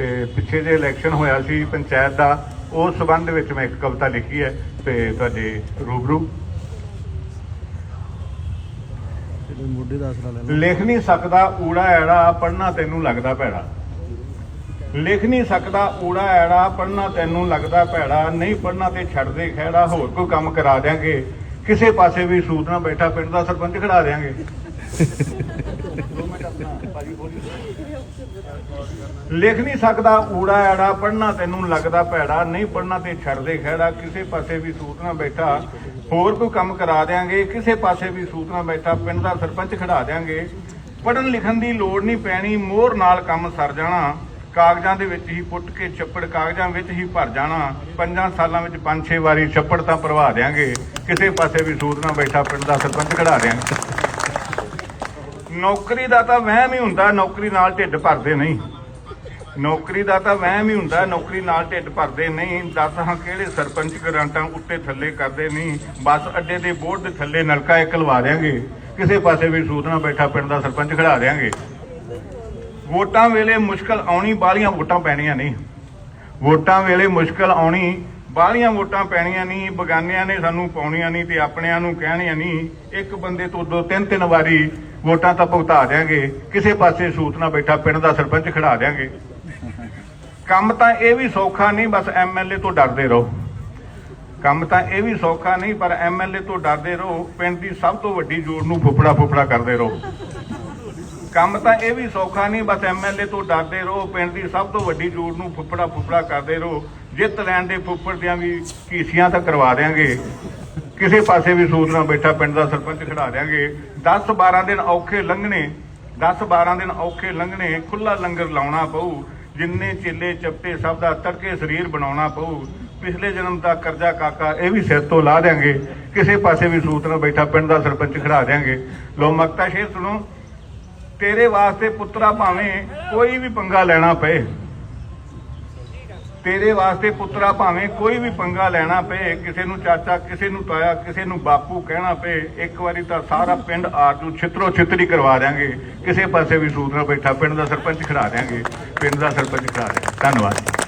ਤੇ ਪਿੱਛੇ ਜੇ ਇਲੈਕਸ਼ਨ ਹੋਇਆ ਸੀ ਪੰਚਾਇਤ ਦਾ ਉਸ ਸਬੰਧ ਵਿੱਚ ਮੈਂ ਇੱਕ ਕਵਿਤਾ ਲਿਖੀ ਹੈ ਤੇ ਤੁਹਾਡੇ ਰੂਬਰੂ। ਤੇ ਮੋਢੇ ਦਾ ਆਸਰਾ ਲੈ ਲਿਖ ਨਹੀਂ ਸਕਦਾ ਊੜਾ ਐੜਾ ਪੜਨਾ ਤੈਨੂੰ ਲੱਗਦਾ ਭੈੜਾ। ਲਿਖ ਨਹੀਂ ਸਕਦਾ ਊੜਾ ਐੜਾ ਪੜਨਾ ਤੈਨੂੰ ਲੱਗਦਾ ਭੈੜਾ। ਨਹੀਂ ਪੜਨਾ ਤੇ ਛੱਡ ਦੇ ਖਹਿੜਾ ਹੋਰ ਕੋਈ ਕੰਮ ਕਰਾ ਦਿਆਂਗੇ। ਕਿਸੇ ਪਾਸੇ ਵੀ ਸੂਤ ਨਾ ਬੈਠਾ ਪਿੰਡ ਦਾ ਸਰਪੰਚ ਖੜਾ ਦਿਆਂਗੇ। ਲਿਖ ਨਹੀਂ ਸਕਦਾ, ਊੜਾ ਐੜਾ ਪੜਨਾ ਤੈਨੂੰ ਲੱਗਦਾ ਭੈੜਾ, ਨਹੀਂ ਪੜਨਾ ਤੇ ਛੱਡ ਦੇ ਖਹਿੜਾ, ਕਿਸੇ ਪਾਸੇ ਵੀ ਸੂਤ ਨਾ ਬੈਠਾ, ਹੋਰ ਕੋਈ ਕੰਮ ਕਰਾ ਦਿਆਂਗੇ, ਕਿਸੇ ਪਾਸੇ ਵੀ ਸੂਤ ਨਾ ਬੈਠਾ, ਪਿੰਡ ਦਾ ਸਰਪੰਚ ਖੜਾ ਦਿਆਂਗੇ। ਪੜਨ ਲਿਖਣ ਦੀ ਲੋੜ ਨਹੀਂ ਪੈਣੀ, ਮੋਹਰ ਨਾਲ ਕੰਮ ਸਰ ਜਾਣਾ, ਕਾਗਜ਼ਾਂ ਦੇ ਵਿੱਚ ਹੀ ਪੁੱਟ ਕੇ ਛੱਪੜ, ਕਾਗਜ਼ਾਂ ਵਿੱਚ ਹੀ ਭਰ ਜਾਣਾ, ਪੰਜਾਂ ਸਾਲਾਂ ਵਿੱਚ ਪੰਜ ਛੇ ਵਾਰੀ ਛੱਪੜ ਤਾਂ ਭਰਵਾ ਦਿਆਂਗੇ, ਕਿਸੇ ਪਾਸੇ ਵੀ ਸੂਤ ਨਾ ਬੈਠਾ, ਪਿੰਡ ਦਾ ਸਰਪੰਚ ਖੜਾ ਦਿਆਂਗੇ। ਨੌਕਰੀ ਦਾ ਤਾਂ ਵਹਿਮ ਹੀ ਹੁੰਦਾ, ਨੌਕਰੀ ਨਾਲ ਢਿੱਡ ਭਰਦੇ ਨਹੀਂ। ਨੌਕਰੀ ਦਾ ਤਾਂ ਵਹਿਮ ਹੀ ਹੁੰਦਾ, ਨੌਕਰੀ ਨਾਲ ਢਿੱਡ ਭਰਦੇ ਨਹੀਂ। ਦੱਸ ਹਾਂ ਕਿਹੜੇ ਸਰਪੰਚ ਗਰਾਂਟਾਂ ਉੱਤੇ ਥੱਲੇ ਕਰਦੇ ਨਹੀਂ। ਬੱਸ ਅੱਡੇ ਦੇ ਬੋਰਡ ਦੇ ਥੱਲੇ ਨਲਕਾ ਇੱਕ ਲਵਾ ਦਿਆਂਗੇ। ਕਿਸੇ ਪਾਸੇ ਵੀ ਸੂਤ ਨਾ ਬੈਠਾ ਪਿੰਡ ਦਾ ਸਰਪੰਚ ਖੜਾ ਦਿਆਂਗੇ। ਵੋਟਾਂ ਵੇਲੇ ਮੁਸ਼ਕਲ ਆਉਣੀ ਬਾਲੀਆਂ ਵੋਟਾਂ ਪੈਣੀਆਂ ਨਹੀਂ। ਵੋਟਾਂ ਵੇਲੇ ਮੁਸ਼ਕਲ ਆਉਣੀ, ਬਾਹਲੀਆਂ ਵੋਟਾਂ ਪੈਣੀਆਂ ਨਹੀਂ। ਬਗਾਨਿਆਂ ਨੇ ਸਾਨੂੰ ਪਾਉਣੀਆਂ ਨਹੀਂ ਤੇ ਆਪਣਿਆਂ ਨੂੰ ਕਹਿਣੀਆਂ ਨਹੀਂ। ਇੱਕ ਬੰਦੇ ਤੋਂ ਦੋ, ਤਿੰਨ ਤਿੰਨ ਵਾਰੀ ਵੋਟਾਂ ਤਾਂ ਭੁਗਤਾ ਦਿਆਂਗੇ। ਕਿਸੇ ਪਾਸੇ ਸੂਤ ਨਾ ਬੈਠਾ, ਪਿੰਡ ਦਾ ਸਰਪੰਚ ਖੜਾ ਦਿਆਂਗੇ। ਕੰਮ ਤਾਂ ਇਹ ਵੀ ਸੌਖਾ ਨਹੀਂ, ਬਸ ਐਮਐਲਏ ਤੋਂ ਡਰਦੇ ਰਹੋ। ਕੰਮ ਤਾਂ ਇਹ ਵੀ ਸੌਖਾ ਨਹੀਂ, ਪਰ ਐਮਐਲਏ ਤੋਂ ਡਰਦੇ ਰਹੋ। ਪਿੰਡ ਦੀ ਸਭ ਤੋਂ ਵੱਡੀ ਜੋੜ ਨੂੰ ਫੁੱਫੜਾ ਫੁੱਫੜਾ ਕਰਦੇ ਰਹੋ। ਕੰਮ ਤਾਂ ਇਹ ਵੀ ਸੌਖਾ ਨਹੀਂ, ਬਸ ਐਮਐਲਏ ਤੋਂ ਡਰਦੇ ਰਹੋ। ਪਿੰਡ ਦੀ ਸਭ ਤੋਂ ਵੱਡੀ ਜੋੜ ਨੂੰ ਫੁੱਫੜਾ ਫੁੱਫੜਾ ਕਰਦੇ ਰਹੋ। ਜਿੱਤ ਲੈਣ ਦੇ ਫੁੱਫੜ ਦੀਆਂ ਵੀ ਕੀਸੀਆਂ ਤਾਂ ਕਰਵਾ ਦੇਾਂਗੇ ਕਿਸੇ ਪਾਸੇ ਵੀ ਸੂਤ ਨਾ ਬੈਠਾ, ਪਿੰਡ ਦਾ ਸਰਪੰਚ ਖੜਾ ਦੇਾਂਗੇ 10 12 ਦਿਨ ਔਖੇ ਲੰਘਣੇ 10 12 ਦਿਨ ਔਖੇ ਲੰਘਣੇ ਖੁੱਲਾ ਲੰਗਰ ਲਾਉਣਾ ਪਊ। ਜਿੰਨੇ ਚੇਲੇ ਚੱਪੇ ਸਭ ਦਾ ਤੜਕੇ ਸਰੀਰ ਬਣਾਉਣਾ ਪਊ। ਪਿਛਲੇ ਜਨਮ ਦਾ ਕਰਜ਼ਾ ਕਾਕਾ ਇਹ ਵੀ ਸਿਰ ਤੋਂ ਲਾ ਦੇਾਂਗੇ ਕਿਸੇ ਪਾਸੇ ਵੀ ਸੂਤ ਨਾ ਬੈਠਾ, ਪਿੰਡ ਦਾ ਸਰਪੰਚ ਖੜਾ ਦੇਾਂਗੇ ਲੋ ਮਕਤਾ ਸ਼ੇਰ ਸੁਣੋ, ਤੇਰੇ ਵਾਸਤੇ ਪੁੱਤਰਾ ਭਾਵੇਂ ਕੋਈ ਵੀ ਪੰਗਾ ਲੈਣਾ ਪਏ। ਤੇਰੇ ਵਾਸਤੇ ਪੁੱਤਰਾ ਭਾਵੇਂ ਕੋਈ ਵੀ ਪੰਗਾ ਲੈਣਾ ਪਏ, ਕਿਸੇ ਨੂੰ ਚਾਚਾ, ਕਿਸੇ ਨੂੰ ਤਾਇਆ, ਕਿਸੇ ਨੂੰ ਬਾਪੂ ਕਹਿਣਾ ਪਏ, ਇੱਕ ਵਾਰੀ ਤਾਂ ਸਾਰਾ ਪਿੰਡ ਆਜੂ ਛਿੱਤਰੋ ਛਿੱਤਰੀ ਕਰਵਾ ਦਿਆਂਗੇ। ਕਿਸੇ ਪਾਸੇ ਵੀ ਸੂਤ ਨਾ ਬੈਠਾ, ਪਿੰਡ ਦਾ ਸਰਪੰਚ ਖੜਾ ਦਿਆਂਗੇ, ਪਿੰਡ ਦਾ ਸਰਪੰਚ ਖੜਾ ਦਿਆਂਗੇ। ਧੰਨਵਾਦ